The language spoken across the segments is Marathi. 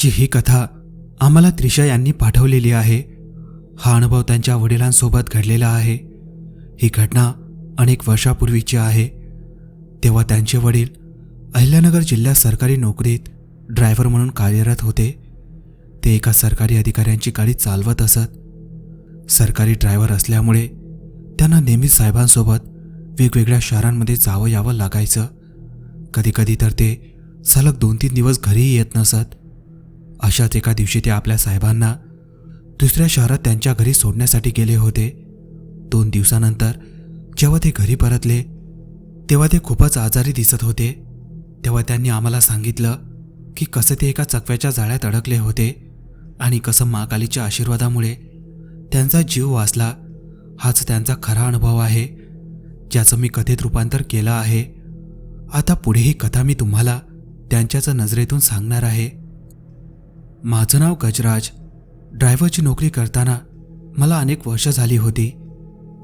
आजची ही कथा आम्हाला त्रिशा यांनी पाठवलेली आहे. हा अनुभव त्यांच्या वडिलांसोबत घडलेला आहे. ही घटना अनेक वर्षापूर्वीची आहे. तेव्हा त्यांचे वडील अहिल्यानगर जिल्ह्यात सरकारी नोकरीत ड्रायव्हर म्हणून कार्यरत होते. ते एका सरकारी अधिकाऱ्यांची गाडी चालवत असत. सरकारी ड्रायव्हर असल्यामुळे त्यांना नेहमीच साहेबांसोबत वेगवेगळ्या शहरांमध्ये जावं यावं लागायचं. कधीकधी तर ते सलग दोन तीन दिवस घरीही येत नसत. अशाच एका दिवशी ते आपल्या साहेबांना दुसऱ्या शहरात त्यांच्या घरी सोडण्यासाठी गेले होते. दोन दिवसानंतर जेव्हा ते घरी परतले तेव्हा ते खूपच आजारी दिसत होते. तेव्हा त्यांनी आम्हाला सांगितलं की कसं ते एका चकव्याच्या जाळ्यात अडकले होते आणि कसं महाकालीच्या आशीर्वादामुळे त्यांचा जीव वाचला. हाच त्यांचा खरा अनुभव आहे ज्याचं मी कथेत रूपांतर केलं आहे. आता पुढे ही कथा मी तुम्हाला त्यांच्याच नजरेतून सांगणार आहे. माझं नाव गजराज. ड्रायव्हरची नोकरी करताना मला अनेक वर्ष झाली होती.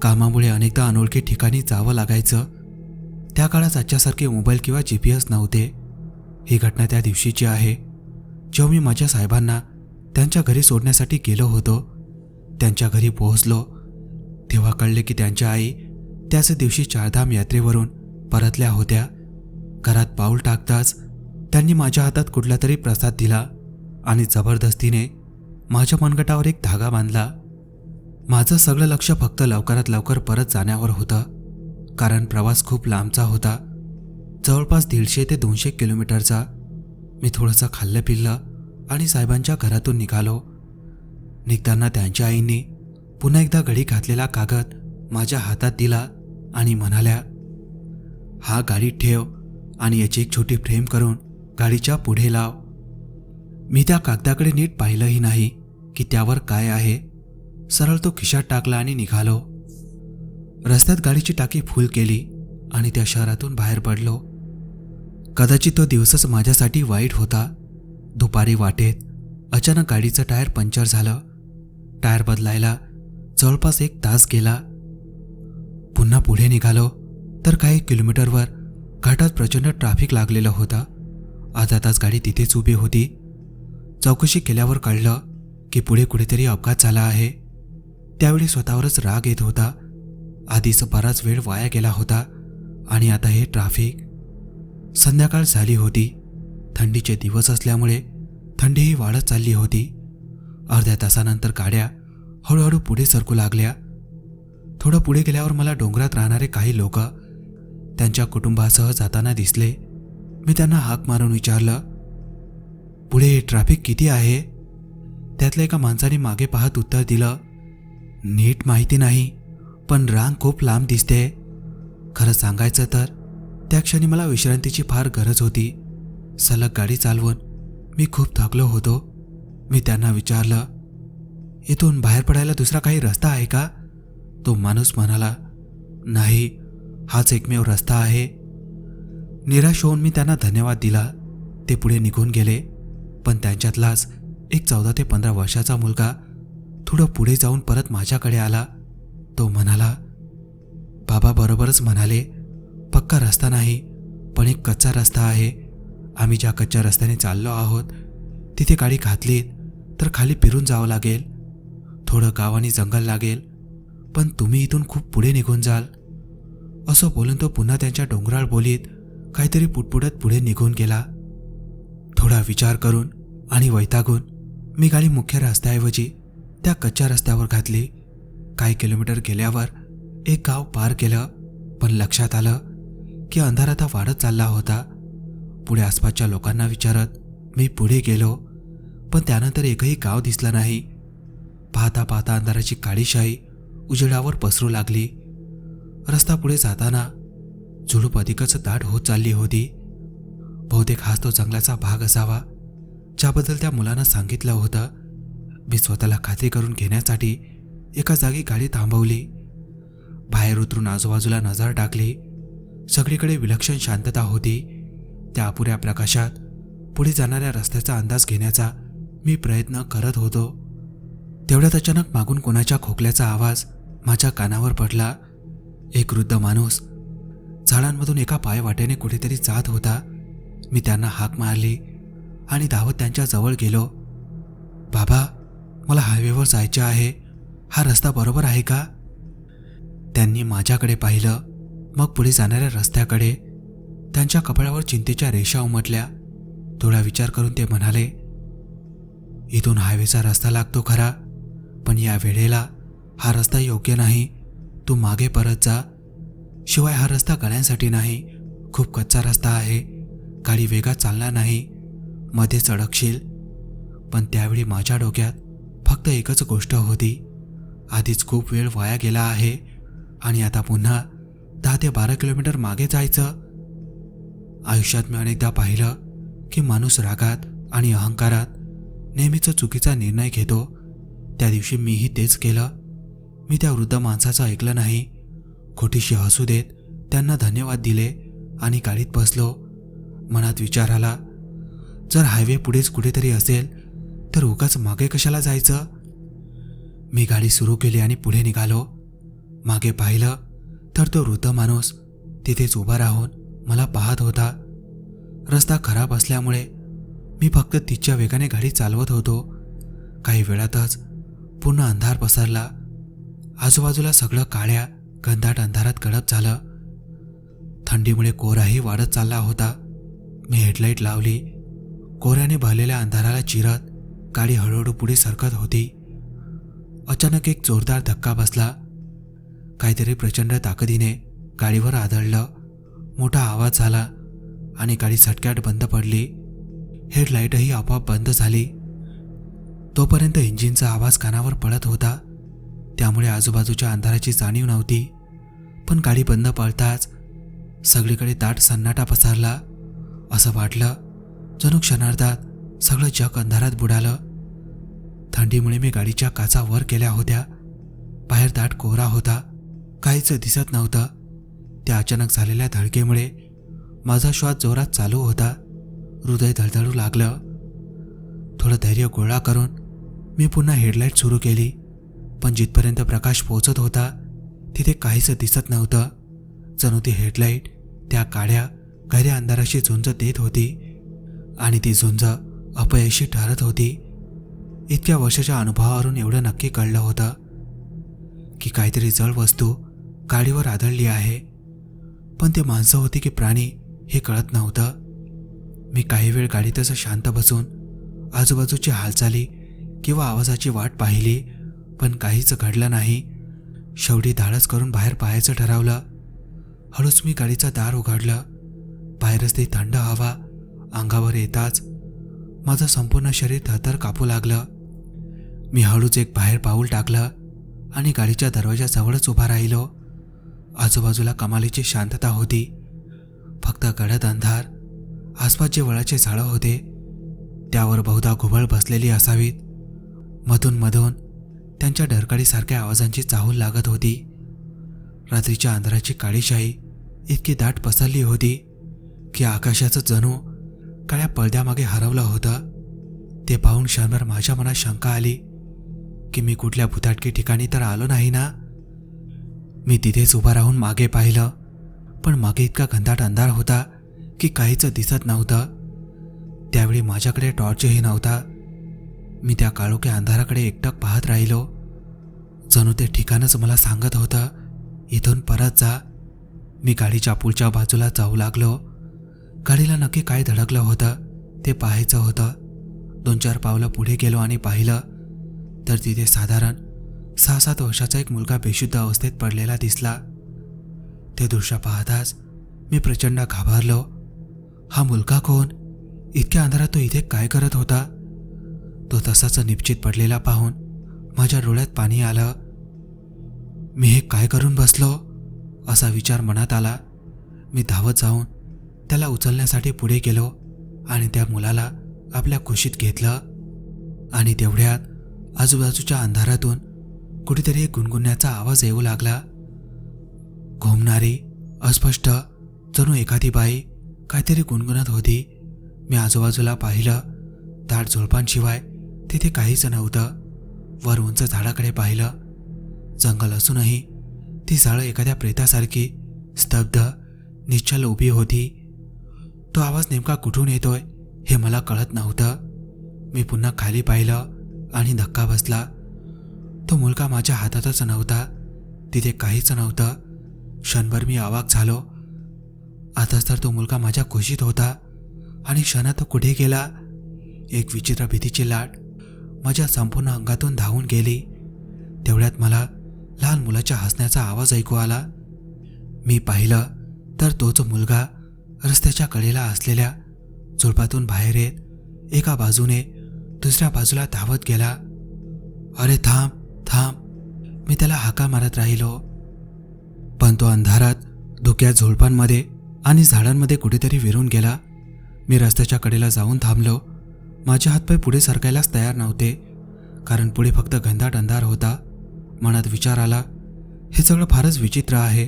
कामामुळे अनेकदा अनोळखी ठिकाणी जावं लागायचं. त्या काळात आजच्यासारखे मोबाईल किंवा जी पी एस नव्हते. ही घटना त्या दिवशीची आहे. जेव्हा मी माझ्या साहेबांना त्यांच्या घरी सोडण्यासाठी गेलो होतो त्यांच्या घरी पोहोचलो. तेव्हा कळले की त्यांच्या आई त्याच दिवशी चारधाम यात्रेवरून परतल्या होत्या. घरात पाऊल टाकताच त्यांनी माझ्या हातात कुठला तरी प्रसाद दिला. आणि जबरदस्तीने माझ्या मनगटावर एक धागा बांधला. माझं सगळं लक्ष फक्त लवकरात लवकर परत जाण्यावर होतं कारण प्रवास खूप लांबचा होता. जवळपास दीडशे ते दोनशे किलोमीटरचा. मी थोडंसं खाल्लं पिल्लं आणि साहेबांच्या घरातून निघालो. निघताना त्यांच्या आईने पुन्हा एकदा घडी घातलेला कागद माझ्या हातात दिला आणि म्हणाल्या हा गाडी ठेव आणि याची एक छोटी फ्रेम करून गाडीच्या पुढे लाव. मी त्या कागदाकडे नीट पाहिलंही नाही की त्यावर काय आहे. सरळ तो खिशात टाकला आणि निघालो. रस्त्यात गाडीची टाकी फुल केली आणि त्या शहरातून बाहेर पडलो. कदाचित तो दिवसच माझ्यासाठी वाईट होता. दुपारी वाटेत अचानक गाडीचं टायर पंक्चर झालं. टायर बदलायला जवळपास एक तास गेला. पुन्हा पुढे निघालो तर काही किलोमीटरवर घाटात प्रचंड ट्रॅफिक लागलेलं होतं. अर्धा तास गाडी तिथेच उभी होती. चौकशी केल्यावर कळलं की पुढे कुठेतरी अपघात झाला आहे. त्यावेळी स्वतःवरच राग येत होता. आधीच बराच वेळ वाया गेला होता आणि आता हे ट्राफिक संध्याकाळ झाली होती. थंडीचे दिवस असल्यामुळे थंडीही वाढत चालली होती. अर्ध्या तासानंतर गाड्या हळूहळू पुढे सरकू लागल्या. थोडं पुढे गेल्यावर मला डोंगरात राहणारे काही लोक त्यांच्या कुटुंबासह जाताना दिसले. मी त्यांना हाक मारून विचारलं पुढे ट्रॅफिक किती आहे? त्यातल्या एका माणसाने मागे पाहत उत्तर दिलं नीट माहिती नाही पण रांग खूप लांब दिसते. खरं सांगायचं तर त्या क्षणी मला विश्रांतीची फार गरज होती. सलग गाडी चालवून मी खूप थकलो होतो. मी त्यांना विचारलं इथून बाहेर पडायला दुसरा काही रस्ता आहे का? तो माणूस म्हणाला नाही हाच एकमेव रस्ता आहे. निराश होऊन मी त्यांना धन्यवाद दिला. ते पुढे निघून गेले. पण त्यांच्यातलाच एक चौदा ते पंधरा वर्षाचा मुलगा थोडं पुढे जाऊन परत माझ्याकडे आला. तो म्हणाला बाबा बरोबरच म्हणाले पक्का रस्ता नाही पण एक कच्चा रस्ता आहे. आम्ही ज्या कच्च्या रस्त्याने चाललो आहोत तिथे गाडी घातलीत तर खाली फिरून जावं लागेल. थोडं गावानी जंगल लागेल पण तुम्ही इथून खूप पुढे निघून जाल. असं बोलून तो पुन्हा त्यांच्या डोंगराळ बोलीत काहीतरी पुटपुटत पुढे निघून गेला. थोडा विचार करून आणि वैतागून मी गाडी मुख्य रस्त्याऐवजी त्या कच्च्या रस्त्यावर घातली. काही किलोमीटर गेल्यावर एक गाव पार केलं पण लक्षात आलं की अंधार आता वाढत चालला होता. पुढे आसपासच्या लोकांना विचारत मी पुढे गेलो पण त्यानंतर एकही गाव दिसलं नाही. पाहता पाहता अंधाराची काळीशाही उजेडावर पसरू लागली. रस्ता पुढे जाताना झुडूप अधिकच दाट होत चालली होती. बहुतेक हाच तो जंगलाचा भाग असावा. ज्याबद्दल त्या मुलानं सांगितलं होतं मी स्वतःला खात्री करून घेण्यासाठी एका जागी गाडी थांबवली. बाहेर उतरून आजूबाजूला नजर टाकली. सगळीकडे विलक्षण शांतता होती. त्या अपुऱ्या प्रकाशात पुढे जाणाऱ्या रस्त्याचा अंदाज घेण्याचा मी प्रयत्न करत होतो. तेवढ्यात अचानक मागून कोणाच्या खोकल्याचा आवाज माझ्या कानावर पडला. एक वृद्ध माणूस झाडांमधून एका पायवाट्याने कुठेतरी जात होता. मी त्यांना हाक मारली. आणि धावत त्यांच्या जवळ गेलो. बाबा मला हायवेवर जायचे आहे. हा रस्ता बरोबर आहे का? त्यांनी माझ्याकडे पाहिलं. मग पुढे जाणाऱ्या रस्त्याकडे त्यांच्या कपाळावर चिंतेच्या रेषा उमटल्या. थोडा विचार करून ते म्हणाले इथून हायवेचा रस्ता लागतो खरा पण या वेळेला हा रस्ता योग्य नाही. तू मागे परत जा. शिवाय हा रस्ता गळ्यांसाठी नाही. खूप कच्चा रस्ता आहे. गाडी वेगात चालणार नाही. मध्येच अडकशील पण त्यावेळी माझ्या डोक्यात फक्त एकच गोष्ट होती. आधीच खूप वेळ वाया गेला आहे. आणि आता पुन्हा दहा ते बारा किलोमीटर मागे जायचं. आयुष्यात मी अनेकदा पाहिलं की माणूस रागात आणि अहंकारात नेहमीच चुकीचा निर्णय घेतो. त्या दिवशी मीही तेच केलं. मी त्या वृद्ध माणसाचं ऐकलं नाही. खोटीशी हसू देत त्यांना धन्यवाद दिले आणि गाडीत बसलो. मनात विचार आला जर हायवे पुढेच कुठेतरी असेल तर उगाच मागे कशाला जायचं? मी गाडी सुरू केली आणि पुढे निघालो. मागे पाहिलं तर तो वृद्ध माणूस तिथेच उभा राहून मला पाहत होता. रस्ता खराब असल्यामुळे मी फक्त तिच्या वेगाने गाडी चालवत होतो. काही वेळातच पूर्ण अंधार पसरला. आजूबाजूला सगळं काळ्या गंधाट अंधारात गडप झालं. थंडीमुळे कोराही वाढत चालला होता. मी हेडलाईट लावली. कोऱ्याने भरलेल्या अंधाराला चिरत गाडी हळूहळू पुढे सरकत होती. अचानक एक जोरदार धक्का बसला. काहीतरी प्रचंड ताकदीने गाडीवर आदळलं. मोठा आवाज झाला आणि गाडी झटक्यात बंद पडली. हेडलाईटही आपोआप बंद झाली. तोपर्यंत इंजिनचा आवाज कानावर पडत होता. त्यामुळे आजूबाजूच्या अंधाराची जाणीव नव्हती. पण गाडी बंद पडताच सगळीकडे दाट सन्नाटा पसरला. असं वाटलं जणू क्षणार्धात सगळं जग अंधारात बुडालं. थंडीमुळे मी गाडीच्या काचा वर केल्या होत्या. बाहेर दाट कोहरा होता. काहीच दिसत नव्हतं. त्या अचानक झालेल्या धडकेमुळे माझा श्वास जोरात चालू होता. हृदय धडधडू लागलं. थोडं धैर्य गोळा करून मी पुन्हा हेडलाईट सुरू केली. पण जिथपर्यंत प्रकाश पोचत होता तिथे काहीच दिसत नव्हतं. जणू ती हेडलाईट त्या काड्या गैऱ्या अंधाराशी झुंज देत होती. आणि ती झुंज अपयशी ठरत होती. इतक्या वर्षाच्या अनुभवावरून एवढं नक्की कळलं होतं की काहीतरी जड वस्तू गाडीवर आदळली आहे. पण ते माणसं होती की प्राणी हे कळत नव्हतं. मी काही वेळ गाडीतच शांत बसून आजूबाजूची हालचाली किंवा आवाजाची वाट पाहिली पण काहीच घडलं नाही. शेवटी धाडस करून बाहेर पाहायचं ठरवलं. हळूच मी गाडीचं दार उघडलं. बाहेरच ती थंड हवा अंगावर येताच माझं संपूर्ण शरीर थरथर कापू लागलं. मी हळूच एक बाहेर पाऊल टाकलं आणि गाडीच्या दरवाजाजवळच उभा राहिलो. आजूबाजूला कमालीची शांतता होती. फक्त गडद अंधार आसपास जे वळाचे झाडं होते. त्यावर बहुधा घुबळ बसलेली असावीत. मधून मधून त्यांच्या डरकाळीसारख्या आवाजांची चाहूल लागत होती. रात्रीच्या अंधाराची काळीशाही इतकी दाट पसरली होती की आकाशाचं जणू काळ्या पडद्यामागे हरवलं होतं. ते पाहून क्षणभर माझ्या मनात शंका आली की मी कुठल्या भुताटकी ठिकाणी तर आलो नाही ना? मी तिथेच उभा राहून मागे पाहिलं पण मागे इतका घनदाट अंधार होता की काहीच दिसत नव्हतं. त्यावेळी माझ्याकडे टॉर्चही नव्हता. मी त्या काळोख्या अंधाराकडे एकटक पाहत राहिलो. जणू ते ठिकाणच मला सांगत होतं इथून परत जा. मी गाडीच्या पुढच्या बाजूला जाऊ लागलो. गाडीला नक्की काय धडकलं होतं ते पाहायचं होतं. दोन चार पावलं पुढे गेलो आणि पाहिलं तर तिथे साधारण सहा सात वर्षाचा एक मुलगा बेशुद्ध अवस्थेत पडलेला दिसला. ते दृश्य पाहताच मी प्रचंड घाबरलो. हा मुलगा कोण? इतक्या अंधारात तो इथे काय करत होता? तो तसाच निश्चित पडलेला पाहून माझ्या डोळ्यात पाणी आलं. मी हे काय करून बसलो? असा विचार मनात आला. मी धावत जाऊन त्याला उचलण्यासाठी पुढे गेलो आणि त्या मुलाला आपल्या खुशीत घेतलं. आणि तेवढ्यात आजूबाजूच्या अंधारातून कुठेतरी एक गुणगुण्याचा आवाज येऊ लागला. घुमणारी अस्पष्ट जणू एखादी बाई काहीतरी गुणगुणत होती. मी आजूबाजूला पाहिलं. दाट झुळपांशिवाय तिथे काहीच नव्हतं. वर उंच झाडाकडे पाहिलं. जंगल असूनही ती झाडं एखाद्या प्रेतासारखी स्तब्ध निश्चल उभी होती. तो आवाज नेमका कुठून येतोय हे मला कळत नव्हतं. मी पुन्हा खाली पाहिलं आणि धक्का बसला. तो मुलगा माझ्या हातातच नव्हता. तिथे काहीच नव्हतं. क्षणभर मी अवाक झालो. आताच तर तो मुलगा माझ्या खुशीत होता आणि क्षणात तो कुठे गेला? एक विचित्र भीतीची लाट माझ्या संपूर्ण अंगातून धावून गेली. तेवढ्यात मला लहान मुलाच्या हसण्याचा आवाज ऐकू आला. मी पाहिलं तर तोच मुलगा रस्त्याच्या कडेला असलेल्या झुडपातून बाहेर येत एका बाजूने दुसऱ्या बाजूला धावत गेला. अरे थांब थांब मी त्याला हाका मारत राहिलो. पण तो अंधारात धुक्या झुडपांमध्ये आणि झाडांमध्ये कुठेतरी विरून गेला. मी रस्त्याच्या कडेला जाऊन थांबलो. माझे हातपाय पुढे सरकायलाच तयार नव्हते कारण पुढे फक्त घनदाट अंधार होता. मनात विचार आला हे सगळं फारच विचित्र आहे.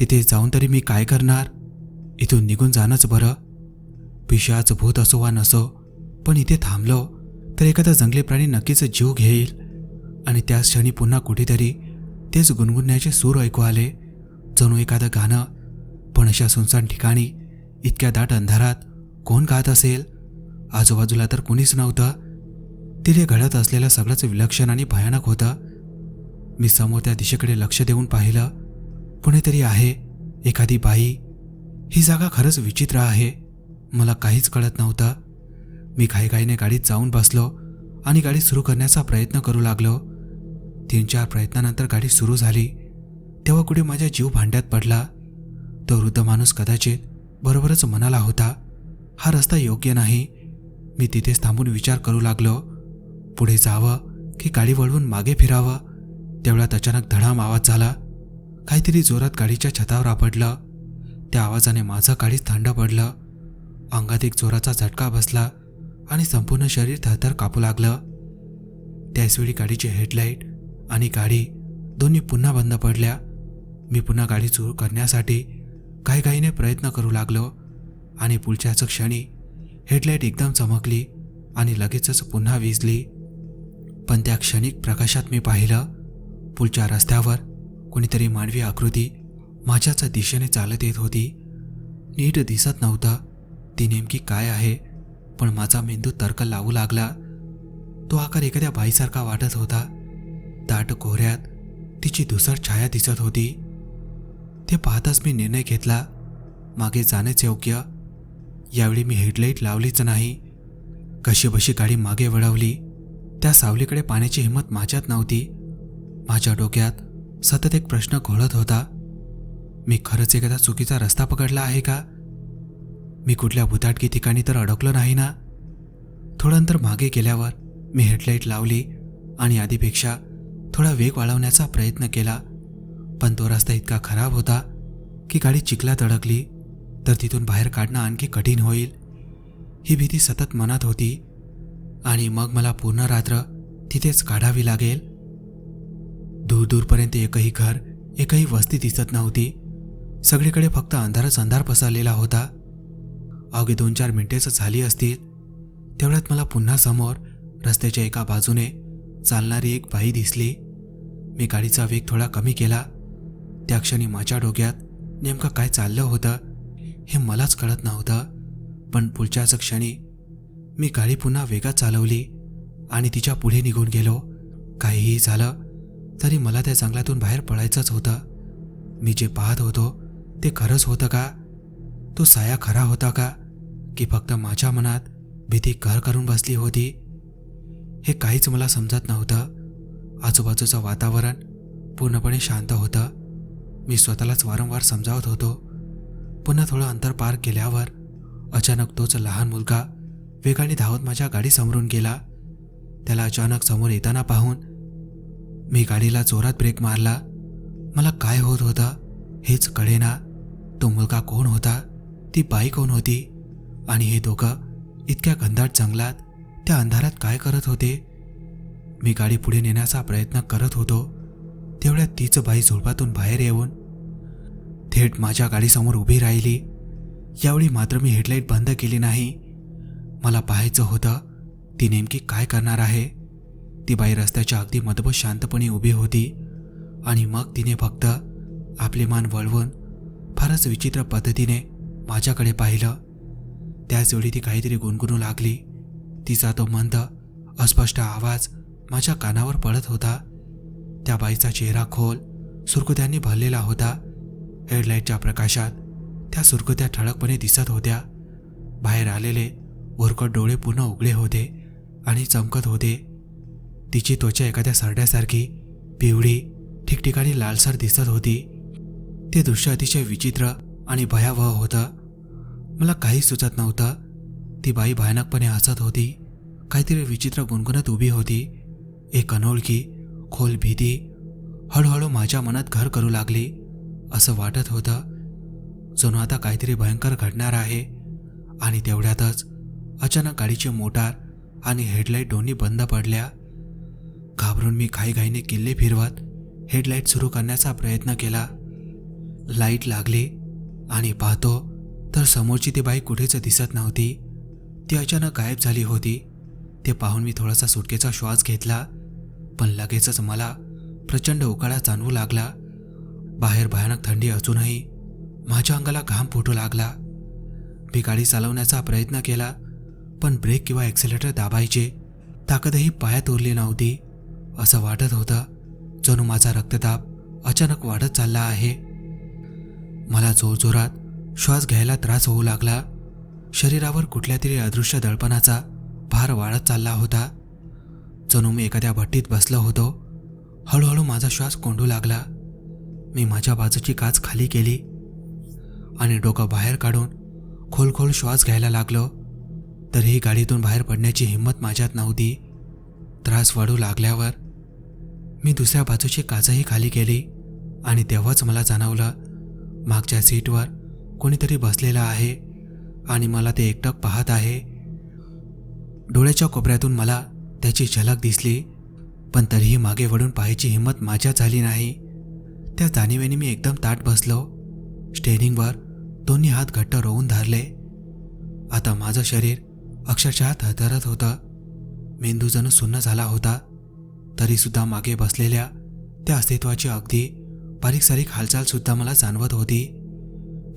तिथे जाऊन तरी मी काय करणार? इथून निघून जाणंच बरं. पिशाच भूत असो वा नसो पण इथे थांबलो तर एखादा जंगली प्राणी नक्कीच जीव घेईल. आणि त्याच क्षणी पुन्हा कुठेतरी तेच गुणगुणण्याचे सूर ऐकू आले. जणू एखादं गाणं पण अशा सुनसान ठिकाणी इतक्या दाट अंधारात कोण गात असेल? आजूबाजूला तर कुणीच नव्हतं. तिथे घडत असलेलं सगळंच विलक्षण आणि भयानक होतं. मी समोर त्या दिशेकडे लक्ष देऊन पाहिलं. कुणीतरी आहे एखादी बाई ही जागा खरंच विचित्र आहे. मला काहीच कळत नव्हतं. मी घाईघाईने गाडीत जाऊन बसलो आणि गाडी सुरू करण्याचा प्रयत्न करू लागलो. तीन चार प्रयत्नानंतर गाडी सुरू झाली. तेव्हा कुठे माझ्या जीव भांड्यात पडला. तो वृद्ध माणूस कदाचित बरोबरच म्हणाला होता. हा रस्ता योग्य नाही. मी तिथेच थांबून विचार करू लागलो. पुढे जावं की गाडी वळवून मागे फिरावं? तेवढ्यात अचानक धडाम आवाज झाला. काहीतरी जोरात गाडीच्या छतावर आपडलं त्या आवाजाने माझं गाडीच थंड पडलं. अंगात एक जोराचा झटका बसला आणि संपूर्ण शरीर थरथर कापू लागलं. त्याचवेळी गाडीचे हेडलाईट आणि गाडी दोन्ही पुन्हा बंद पडल्या. मी पुन्हा गाडी सुरू करण्यासाठी काही काहीने प्रयत्न करू लागलो आणि पुढच्याच क्षणी हेडलाईट एकदम चमकली आणि लगेचच पुन्हा विजली. पण त्या क्षणिक प्रकाशात मी पाहिलं पुढच्या रस्त्यावर कोणीतरी मानवी आकृती माझ्याच दिशेने चालत येत होती. नीट दिसत नव्हतं ती नेमकी काय आहे पण माझा मेंदू तर्क लावू लागला. तो आकार एखाद्या बाईसारखा वाटत होता. दाट कोहऱ्यात तिची धुसर छाया दिसत होती. ते पाहताच मी निर्णय घेतला मागे जाणेच योग्य. यावेळी मी हेडलाईट लावलीच नाही. कशीबशी गाडी मागे वळवली त्या सावलीकडे पाण्याची हिंमत माझ्यात नव्हती. माझ्या डोक्यात सतत एक प्रश्न घोळत होता. मी खरंच एखादा चुकीचा रस्ता पकडला आहे का? मी कुठल्या भुताटकी ठिकाणी तर अडकलो नाही ना? थोडं अंतर मागे गेल्यावर मी हेडलाईट लावली आणि आधीपेक्षा थोडा वेग वाढवण्याचा प्रयत्न केला. पण तो रस्ता इतका खराब होता की गाडी चिखलात अडकली तर तिथून बाहेर काढणं आणखी कठीण होईल. ही भीती सतत मनात होती आणि मग मला पूर्ण रात्र तिथेच काढावी लागेल. दूर दूरपर्यंत एकही घर एकही वस्ती दिसत नव्हती. सगळीकडे फक्त अंधारच अंधार पसरलेला होता. अवघी दोन चार मिनिटेच झाली असतील. तेवढ्यात मला पुन्हा समोर रस्त्याच्या एका बाजूने चालणारी एक बाई दिसली. मी गाडीचा वेग थोडा कमी केला. त्या क्षणी माझ्या डोक्यात नेमकं काय चाललं होतं हे मलाच कळत नव्हतं. पण पुढच्याच क्षणी मी गाडी पुन्हा वेगात चालवली आणि तिच्या पुढे निघून गेलो. काहीही झालं तरी मला त्या जंगलातून बाहेर पडायचंच होतं. मी जे पाहत होतो ते खरंच होतं का? तो साया खरा होता का? की फक्त माझ्या मनात भीती घर करून बसली होती? हे काहीच मला समजत नव्हतं. आजूबाजूचं वातावरण पूर्णपणे शांत होतं. मी स्वतःलाच वारंवार समजावत होतो. पुन्हा थोडं अंतर पार केल्यावर अचानक तोच लहान मुलगा वेगाने धावत माझ्या गाडी समोरून गेला. त्याला अचानक समोर येताना पाहून मी गाडीला जोरात ब्रेक मारला. मला काय होत होतं हेच कळेना. तो मुलगा कोण होता ती बाई कोण होती? आणि हे दोघं इतक्या घनदाट जंगलात त्या अंधारात काय करत होते? मी गाडी पुढे नेण्याचा प्रयत्न करत होतो. तेवढ्यात तीच बाई झुडपातून बाहेर येऊन थेट माझ्या गाडीसमोर उभी राहिली. यावेळी मात्र मी हेडलाईट बंद केली नाही. मला पाहायचं होतं ती नेमकी काय करणार आहे? ती बाई रस्त्याच्या अगदी मधबत शांतपणे उभी होती. आणि मग तिने फक्त आपले मान वळवून फारच विचित्र पद्धतीने माझ्याकडे पाहिलं. त्याचवेळी ती काहीतरी गुणगुणू लागली. तिचा तो मंद अस्पष्ट आवाज माझ्या कानावर पडत होता. त्या बाईचा चेहरा खोल सुरकुत्यांनी भरलेला होता. हेडलाईटच्या प्रकाशात त्या सुरकुत्या ठळकपणे दिसत होत्या. बाहेर आलेले उरकट डोळे पुन्हा उघडे होते आणि चमकत होते. तिची त्वचा एखाद्या सरड्यासारखी पिवळी ठिकठिकाणी लालसर दिसत होती. ते दृश्य अतिशय विचित्र आणि भयावह होतं. मला काही सुचत नव्हतं. ती बाई भयानकपणे हसत होती. काहीतरी विचित्र गुणगुणत उभी होती. एक अनोळखी खोल भीती हळूहळू माझ्या मनात घर करू लागली. असं वाटत होतं जणू आता काहीतरी भयंकर घडणार आहे. आणि तेवढ्यातच अचानक गाडीचे मोटार आणि हेडलाईट दोन्ही बंद पडल्या. घाबरून मी घाईघाईने किल्ले फिरवत हेडलाईट सुरू करण्याचा प्रयत्न केला. लाइट लागली आणि पाहतो तर समोरची ती बाई कुठेच दिसत नव्हती. ती अचानक गायब झाली होती. ते पाहून मी थोडासा सुटकेचा श्वास घेतला पण लगेचच मला प्रचंड उकाळा जाणवू लागला. बाहेर भयानक थंडी असूनही माझ्या अंगाला घाम फुटू लागला. मी गाडी चालवण्याचा प्रयत्न केला पण ब्रेक किंवा ॲक्सिलेटर दाबायचे ताकदही पायात उरली नव्हती. असं वाटत होतं जणू माझा रक्तदाब अचानक वाढत चालला आहे. मला जोरजोरात श्वास घ्यायला त्रास होऊ लागला. शरीरावर कुठल्या तरी अदृश्य दडपणाचा भार वाढत चालला होता. जणू मी एखाद्या भट्टीत बसलो होतो. हळूहळू माझा श्वास कोंडू लागला. मी माझ्या बाजूची काच खाली केली आणि डोकं बाहेर काढून खोल खोल श्वास घ्यायला लागलो. तरीही गाडीतून बाहेर पडण्याची हिंमत माझ्यात नव्हती. त्रास वाढू लागल्यावर मी दुसऱ्या बाजूची काचही खाली केली आणि तेव्हाच मला जाणवलं मागच्या सीटवर कोणीतरी बसलेला आहे आणि मला ते एकटक पाहत आहे. डोळ्याच्या कोपऱ्यातून मला त्याची झलक दिसली पण तरीही मागे वळून पाहायची हिंमत माझ्यात झाली नाही. त्या जाणीवेने मी एकदम ताट बसलो. स्टेरिंगवर दोन्ही हात घट्ट रोवून धरले. आता माझं शरीर अक्षरशः थरथरत होतं. मेंदू जणू सुन्न झाला होता. तरीसुद्धा मागे बसलेल्या त्या अस्तित्वाची अगदी बारीक सारीक हालचाल सुद्धा मला जाणवत होती.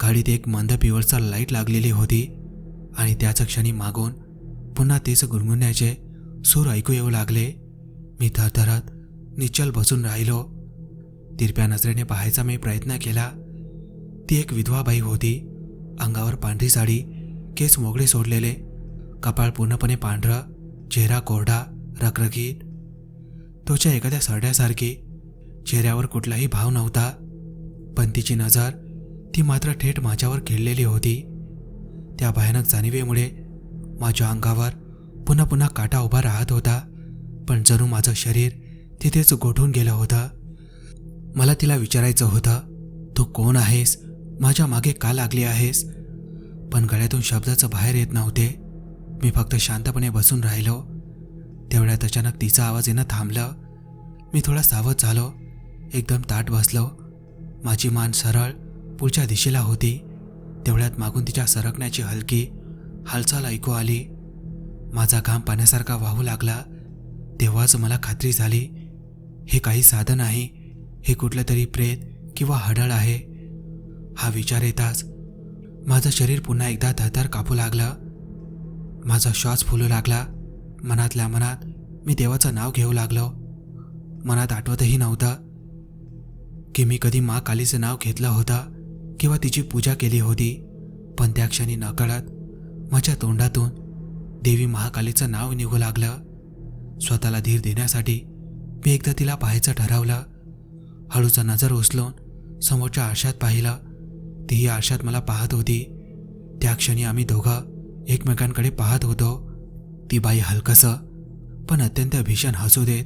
गाडीत एक मंद पिवळचा लाइट लागलेली होती आणि त्याच क्षणी मागून पुन्हा तेच गुणगुणण्याचे सूर ऐकू येऊ लागले. मी थरथरत निश्चल बसून राहिलो. तिरप्या नजरेने पाहायचा मी प्रयत्न केला. ती एक विधवा बाई होती. अंगावर पांढरी साडी केस मोगळे सोडलेले कपाळ पूर्णपणे पांढरं चेहरा कोरडा रखरखीत. त्वच्या एखाद्या सरड्यासारखी चेहऱ्यावर कुठलाही भाव नव्हता. पण तिची नजर ती मात्र थेट माझ्यावर खिळलेली होती. त्या भयानक जाणीवेमुळे माझ्या अंगावर पुन्हा पुन्हा काटा उभा राहत होता. पण जणू माझं शरीर तिथेच गोठून गेलं होतं. मला तिला विचारायचं होतं तू कोण आहेस? माझ्या मागे का लागली आहेस? पण गळ्यातून शब्दाचं बाहेर येत नव्हते. मी फक्त शांतपणे बसून राहिलो. तेवढ्यात अचानक तिचा आवाज येणं थांबलं. मी थोडा सावध झालो. एकदम ताट बसलो. माझी मान सरळ पुढच्या दिशेला होती. तेवढ्यात मागून तिच्या सरकण्याची हलकी हालचाल ऐकू आली. माझा घाम पाण्यासारखा वाहू लागला. तेव्हाच मला खात्री झाली हे काही साधन नाही हे कुठलं तरी प्रेत किंवा हडळ आहे. हा विचार येताच माझं शरीर पुन्हा एकदा थरथर कापू लागलं. माझा श्वास फुलू लागला. मनातल्या मनात मी देवाचं नाव घेऊ लागलो. मनात आठवतही नव्हतं. की मी कधी मा कालीचं नाव घेतलं होतं किंवा तिची पूजा केली होती पण त्या क्षणी नकळत माझ्या तोंडातून देवी महाकालीचं नाव निघू लागलं. स्वतःला धीर देण्यासाठी मी एकदा तिला पाहायचं ठरवलं. हळूचा नजर उचलून समोरच्या आरशात पाहिलं. तीही आरशात मला पाहत होती. त्या क्षणी आम्ही दोघं एकमेकांकडे पाहत होतो. ती बाई हलकसं पण अत्यंत भीषण हसू देत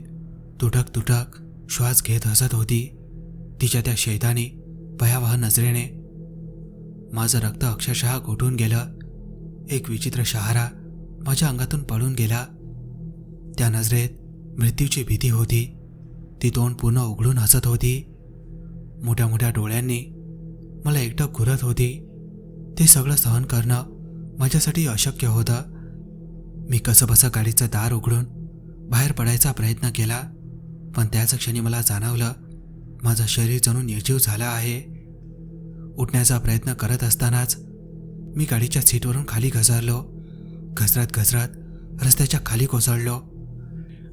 तुटक तुटक श्वास घेत हसत होती. तिच्या त्या शैतानी भयावह नजरेने. माझं रक्त अक्षरशः गोठून गेलं. एक विचित्र शहारा माझ्या अंगातून पळून गेला. त्या नजरेत मृत्यूची भीती होती. ती तोंड पूर्ण उघडून हसत होती. मोठ्या मोठ्या डोळ्यांनी मला एकटं घुरत होती. ते सगळं सहन करणं माझ्यासाठी अशक्य होतं. मी कसंबसं गाडीचं दार उघडून बाहेर पडायचा प्रयत्न केला पण त्याच क्षणी मला जाणवलं माझं शरीर जणू निर्जीव झालं आहे. उठण्याचा प्रयत्न करत असतानाच मी गाडीच्या सीटवरून खाली घसरलो. घसरत घसरत रस्त्याच्या खाली कोसळलो.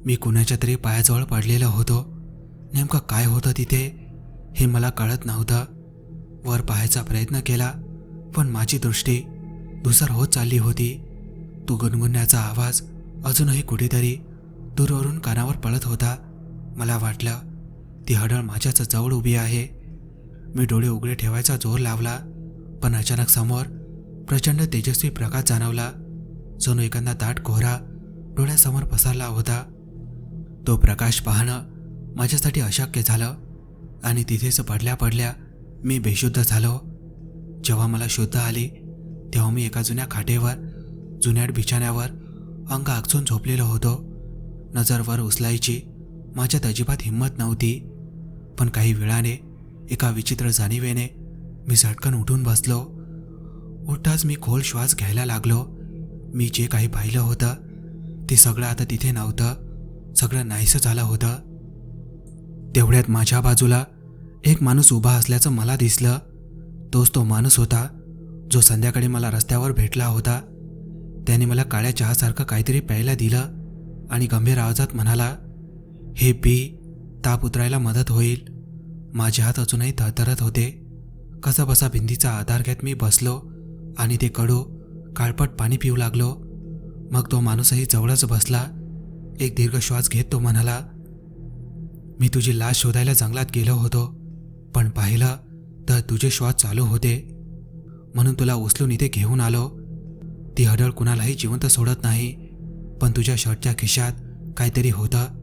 मी कुणाच्या तरी पायाजवळ पडलेलो होतो. नेमकं काय होतं तिथे हे मला कळत नव्हतं. वर पाहायचा प्रयत्न केला पण माझी दृष्टी धुसर होत चालली होती. तो गुणगुणण्याचा आवाज अजूनही कुठेतरी दूरवरून कानावर पडत होता. मला वाटलं ती हडळ माझ्याच जवळ उभी आहे. मी डोळे उघडे ठेवायचा जोर लावला पण अचानक समोर प्रचंड तेजस्वी प्रकाश जाणवला. जणू एखादा दाट कोहरा डोळ्यासमोर पसरला होता. तो प्रकाश पाहणं माझ्यासाठी अशक्य झालं आणि तिथेच पडल्या पडल्या मी बेशुद्ध झालो. जेव्हा मला शुद्ध आली तेव्हा मी एका जुन्या खाटेवर जुन्याड बिछाण्यावर अंग आगचून झोपलेलो होतो. नजरवर उचलायची माझ्यात अजिबात हिंमत नव्हती. पण काही वेळाने एका विचित्र जाणीवेने मी झटकन उठून बसलो. उठताच मी खोल श्वास घ्यायला लागलो. मी जे काही पाहिलं होतं ते सगळं आता तिथे नव्हतं. सगळं नाहीसं झालं होतं. तेवढ्यात माझ्या बाजूला एक माणूस उभा असल्याचं मला दिसलं. तोच तो माणूस होता जो संध्याकाळी मला रस्त्यावर भेटला होता. त्याने मला काळ्या चहासारखं काहीतरी प्यायला दिलं आणि गंभीर आवाजात म्हणाला हे पी ताप उतरायला मदत होईल. माझे हात अजूनही थरथरत होते. कसा बसा भिंतीचा आधार घेत मी बसलो आणि ते कडू काळपट पाणी पिऊ लागलो. मग तो माणूसही जवळच बसला. एक दीर्घ श्वास घेत तो म्हणाला मी तुझी लाश शोधायला जंगलात गेलो होतो पण पाहिलं तर तुझे श्वास चालू होते. म्हणून तुला उचलून इथे घेऊन आलो. ती हडळ कुणालाही जिवंत सोडत नाही पण तुझ्या शर्टच्या खिशात काहीतरी होतं.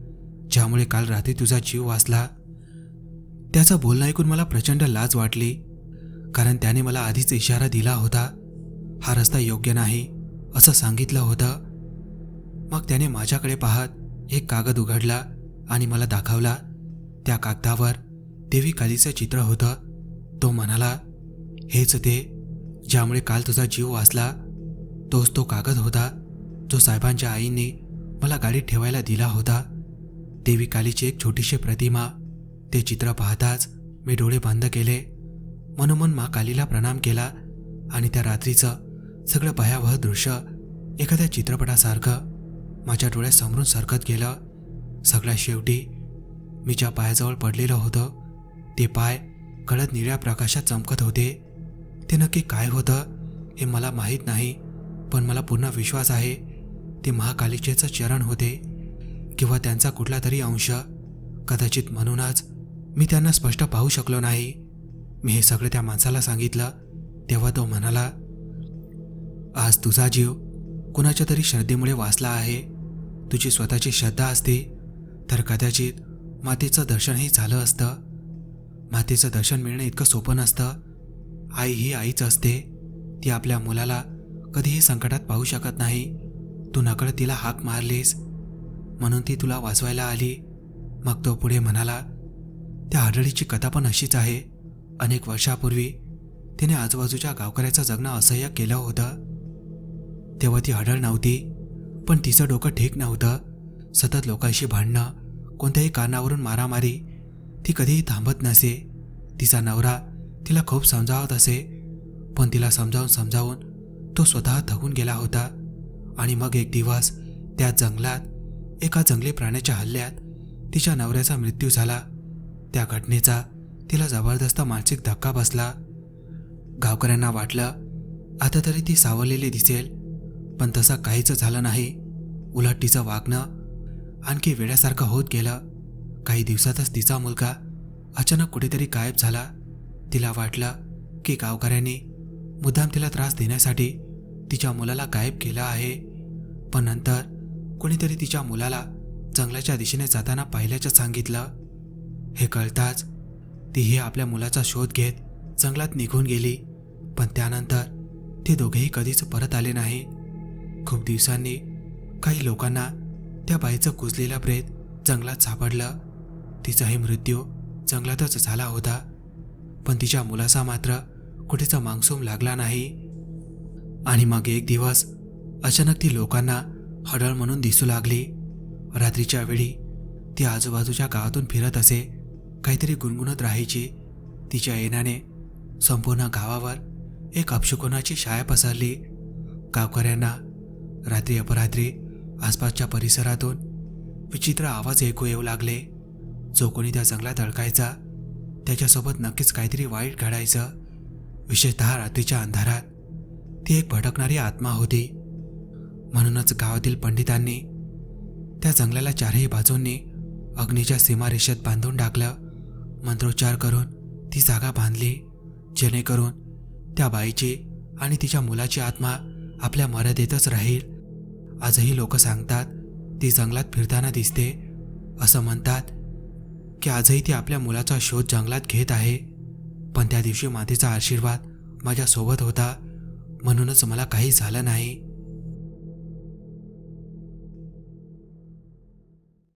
ज्यामुळे काल रात्री तुझा जीव वाचला. त्याचं बोलणं ऐकून मला प्रचंड लाज वाटली कारण त्याने मला आधीच इशारा दिला होता हा रस्ता योग्य नाही असं सांगितलं होतं. मग त्याने माझ्याकडे पाहत एक कागद उघडला आणि मला दाखवला. त्या कागदावर देवी कालीचं चित्र होतं. तो म्हणाला हेच ते ज्यामुळे काल तुझा जीव वाचला. तोच तो कागद होता जो साहेबांच्या आईने मला गाडीत ठेवायला दिला होता. देवी कालीची एक छोटीशी प्रतिमा. ते चित्र पाहताच मी डोळे बंद केले. मनोमन मा कालीला प्रणाम केला आणि त्या रात्रीचं सगळं भयावह दृश्य एखाद्या चित्रपटासारखं माझ्या डोळ्यासमोरून सरकत गेलं. सगळ्या शेवटी मी ज्या पायाजवळ पडलेलं होतं ते पाय कडद निळ्या प्रकाशात चमकत होते. ते नक्की काय होतं हे मला माहीत नाही पण मला पूर्ण विश्वास आहे. ते महाकालिकेचं चरण होते. किंवा त्यांचा कुठला तरी अंश. कदाचित म्हणूनच मी त्यांना स्पष्ट पाहू शकलो नाही. मी हे सगळं त्या माणसाला सांगितलं तेव्हा तो म्हणाला आज तुझा जीव कुणाच्या तरी श्रद्धेमुळे वाचला आहे. तुझी स्वतःची श्रद्धा असते तर कदाचित मातेचं दर्शनही झालं असतं. मातेचं दर्शन मिळणं इतकं सोपं नसतं. आई ही आईच असते. ती आपल्या मुलाला कधीही संकटात पाहू शकत नाही. तू नकळत तिला हाक मारलीस. म्हणून ती तुला वाचवायला आली. मग तो पुढे म्हणाला त्या आढळीची कथा पण अशीच आहे. अनेक वर्षापूर्वी तिने आजूबाजूच्या गावकऱ्याचं जगणं असह्य केलं होतं. तेव्हा ती हडळ नव्हती पण तिचं डोकं ठीक नव्हतं. सतत लोकांशी भांडणं कोणत्याही कारणावरून मारामारी ती कधीही थांबत नसे. तिचा नवरा तिला खूप समजावत असे पण तिला समजावून समजावून तो स्वतः थकून गेला होता. आणि मग एक दिवस त्या जंगलात एका जंगली प्राण्याच्या हल्ल्यात तिच्या नवऱ्याचा मृत्यू झाला. त्या घटनेचा तिला जबरदस्त मानसिक धक्का बसला. गावकऱ्यांना वाटलं आता तरी ती सावरलेली दिसेल पण तसं काहीच झालं नाही. उलट तिचं वागणं आणखी वेड्यासारखं होत गेलं. काही दिवसातच तिचा मुलगा अचानक कुठेतरी गायब झाला. तिला वाटलं की गावकऱ्यांनी मुद्दाम तिला त्रास देण्यासाठी तिच्या मुलाला गायब केलं आहे. पण नंतर कोणीतरी तिच्या मुलाला जंगलाच्या दिशेने जाताना पाहिल्याचं सांगितलं. हे कळताच तीही आपल्या मुलाचा शोध घेत जंगलात निघून गेली. पण त्यानंतर ते दोघेही कधीच परत आले नाही. खूप दिवसांनी काही लोकांना त्या बाईचं कुजलेला प्रेत जंगलात सापडलं. तिचाही मृत्यू जंगलातच झाला होता. पण तिच्या मुलाचा मात्र कुठेचा मांगसूम लागला नाही. आणि मग एक दिवस अचानक ती लोकांना हडळ म्हणून दिसू लागली. रात्रीच्या वेळी ती आजूबाजूच्या गावातून फिरत असे काहीतरी गुणगुणत राहायची. तिच्या येण्याने संपूर्ण गावावर एक अपशुकोनाची शाया पसरली. गावकऱ्यांना रात्री अपरात्री आसपासच्या परिसरातून विचित्र आवाज ऐकू येऊ लागले. जो कोणी त्या जंगलात अडकायचा त्याच्यासोबत नक्कीच काहीतरी वाईट घडायचं. विशेषतः रात्रीच्या अंधारात ती एक भटकणारी आत्मा होती. म्हणूनच गावातील पंडितांनी त्या जंगलाला चारही बाजूंनी अग्नीच्या सीमारेषेत बांधून टाकलं. मंत्रोच्चार करून ती जागा बांधली जेणेकरून त्या बाईची आणि तिच्या मुलाची आत्मा आपल्या मर्यादेतच राहील. आजही लोक सांगतात ती जंगलात फिरताना दिसते. असं म्हणतात की आजही ती आपल्या मुलाचा शोध जंगलात घेत आहे. पण त्या दिवशी मातेचा आशीर्वाद माझ्यासोबत होता. म्हणूनच मला काही झालं नाही.